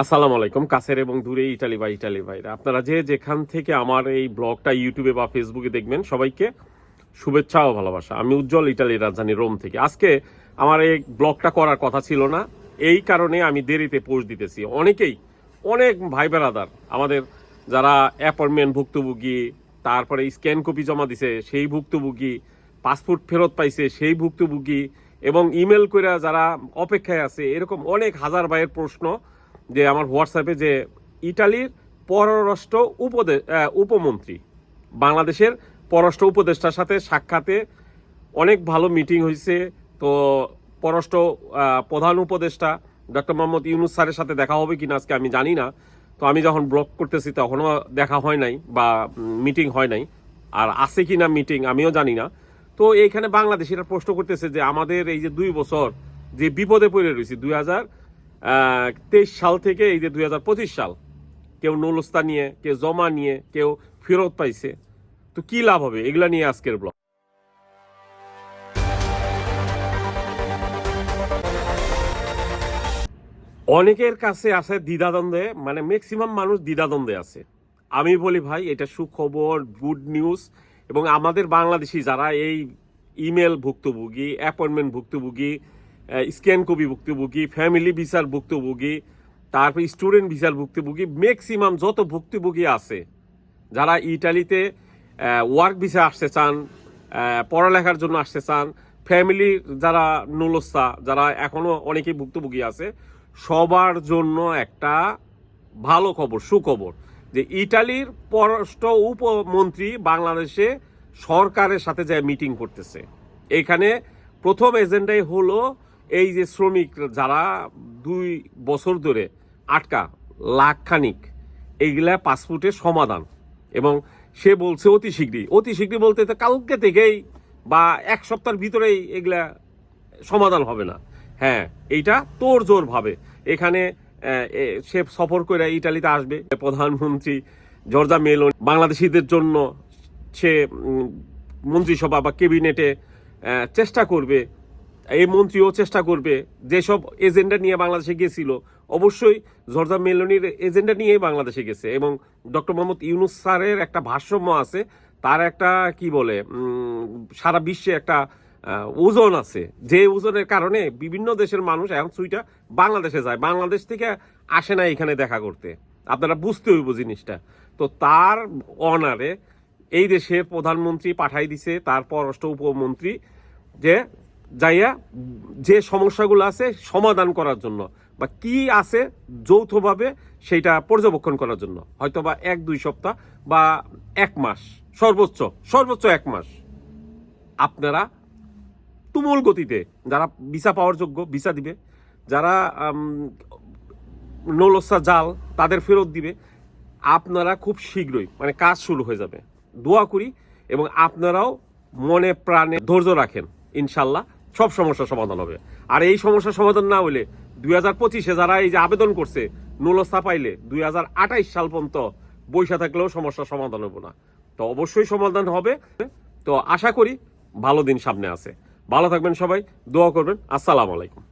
আসসালামু আলাইকুম। কাছের এবং দূরে ইটালি বা ইটালি ভাইরা। আপনারা যে যেখান থেকে আমার এই ব্লগটা ইউটিউবে বা ফেসবুকে দেখবেন, সবাইকে শুভেচ্ছা ও ভালোবাসা। আমি উজ্জ্বল ইটালির রাজধানী রোম থেকে। আজকে আমার এই ব্লগটা করার কথা ছিল না। এই কারণে আমি দেরিতে পোস্ট দিতেছি। অনেকেই, অনেক ভাই বেড়াদার আমাদের যারা অ্যাপয়েন্টমেন্ট ভুক্তভোগী, তারপরে স্ক্যান কপি জমা দিছে, সেই ভুক্তভোগী, পাসপোর্ট ফেরত পাইছে, সেই ভুক্তভোগী এবং ইমেল করে যারা অপেক্ষায় আছে, এরকম অনেক হাজার ভাইয়ের প্রশ্ন যে আমার হোয়াটসঅ্যাপে যে ইটালির পররাষ্ট্র উপদেশ উপমন্ত্রী, বাংলাদেশের পররাষ্ট্র উপদেষ্টার সাথে সাক্ষাতে অনেক ভালো মিটিং হয়েছে। তো পররাষ্ট্র প্রধান উপদেষ্টা ডক্টর মোহাম্মদ ইউনুস স্যারের সাথে দেখা হবে কিনা আজকে আমি জানি না। তো আমি যখন ব্লগ করতেছি তখনও দেখা হয় নাই বা মিটিং হয় নাই। আর আছে কিনা মিটিং আমিও জানি না। তো এইখানে বাংলাদেশিরা প্রশ্ন করতেছে যে আমাদের এই যে দুই বছর যে বিপদে পড়ে রয়েছে, দুই হাজার তেইশ সাল থেকে এই যে দুই হাজার পঁচিশ সাল, কেউ নলস্তা নিয়ে, কেউ জমা নিয়ে, কেউ ফেরত পাইছে। তো কি লাভ হবে? এগুলা নিয়ে আজকের ব্লগ। অনেকের কাছে আছে দ্বিধাদ্বন্দ্বে মানে ম্যাক্সিমাম মানুষ দ্বিধাদ্বন্দ্বে আছে। আমি বলি, ভাই, এটা সুখবর গুড নিউজ এবং আমাদের বাংলাদেশি যারা এই ইমেল ভুক্তভোগী অ্যাপয়েন্টমেন্ট ভুক্তভোগী স্ক্যান কপি ভুক্তভোগী, ফ্যামিলি ভিসার ভুক্তভোগী, তারপর স্টুডেন্ট ভিসার ভুক্তভোগী ম্যাক্সিমাম যত ভুক্তভোগী আছে, যারা ইটালিতে ওয়ার্ক ভিসা আসতে চান পড়ালেখার জন্য আসতে চান ফ্যামিলি যারা নুলস্তা, যারা এখনও অনেকেই ভুক্তভোগী আছে, সবার জন্য একটা ভালো খবর, সুখবর, যে ইটালির পররাষ্ট্র উপমন্ত্রী বাংলাদেশে সরকারের সাথে যায় মিটিং করতেছে, এখানে প্রথম এজেন্ডাই হলো এই যে শ্রমিক যারা দুই বছর ধরে আটকা লাখ খানিক এইগুলা পাসপোর্টের সমাধান। এবং সে বলছে অতি শীঘ্রই। অতি শীঘ্রই বলতে তো কালকে থেকেই বা এক সপ্তাহের ভিতরেই এগুলা সমাধান হবে না। হ্যাঁ এইটা তোর জোর ভাবে। এখানে সে সফর করে ইটালিতে আসবে। প্রধানমন্ত্রী জর্জা মেলন বাংলাদেশিদের জন্য সে মন্ত্রিসভা বা ক্যাবিনেটে চেষ্টা করবে এই মন্ত্রীও চেষ্টা করবে। যেসব এজেন্ডা নিয়ে বাংলাদেশে গেছিল, অবশ্যই জর্জা মেলনির এজেন্ডা নিয়েই বাংলাদেশে গেছে এবং ডক্টর মোহাম্মদ ইউনুস স্যারের একটা ভারসাম্য আছে, তার একটা, কি বলে সারা বিশ্বে একটা ওজন আছে। যে ওজনের কারণে বিভিন্ন দেশের মানুষ এখন সুইটা বাংলাদেশে যায়। বাংলাদেশ থেকে আসে না এখানে দেখা করতে। আপনারা বুঝতে হইব জিনিসটা। তো তার অনারে এই দেশের প্রধানমন্ত্রী পাঠাই দিছে তার পররাষ্ট্র উপমন্ত্রী যে যাইয়া যে সমস্যাগুলো আছে সমাধান করার জন্য বা কি আছে যৌথভাবে সেটা পর্যবেক্ষণ করার জন্য। হয়তো বা এক, দুই সপ্তাহ বা এক মাস। সর্বোচ্চ সর্বোচ্চ এক মাস। আপনারা তুমুল গতিতে যারা ভিসা পাওয়ার যোগ্য, ভিসা দিবে, যারা নলসা জাল তাদের ফেরত দিবে, আপনারা খুব শীঘ্রই মানে কাজ শুরু হয়ে যাবে। দোয়া করি এবং আপনারাও মনে প্রাণে ধৈর্য রাখেন, ইনশাল্লাহ। সব সমস্যার সমাধান হবে। আর এই সমস্যার সমাধান না হলে দুই হাজার পঁচিশে যারা এই যে আবেদন করছে, নুলস্থা পাইলে দুই হাজার আঠাইশ সাল পর্যন্ত বৈশা থাকলেও সমস্যার সমাধান হবে না। তো অবশ্যই সমাধান হবে। তো আশা করি ভালো দিন সামনে আছে। ভালো থাকবেন সবাই, দোয়া করবেন। আসসালামু আলাইকুম।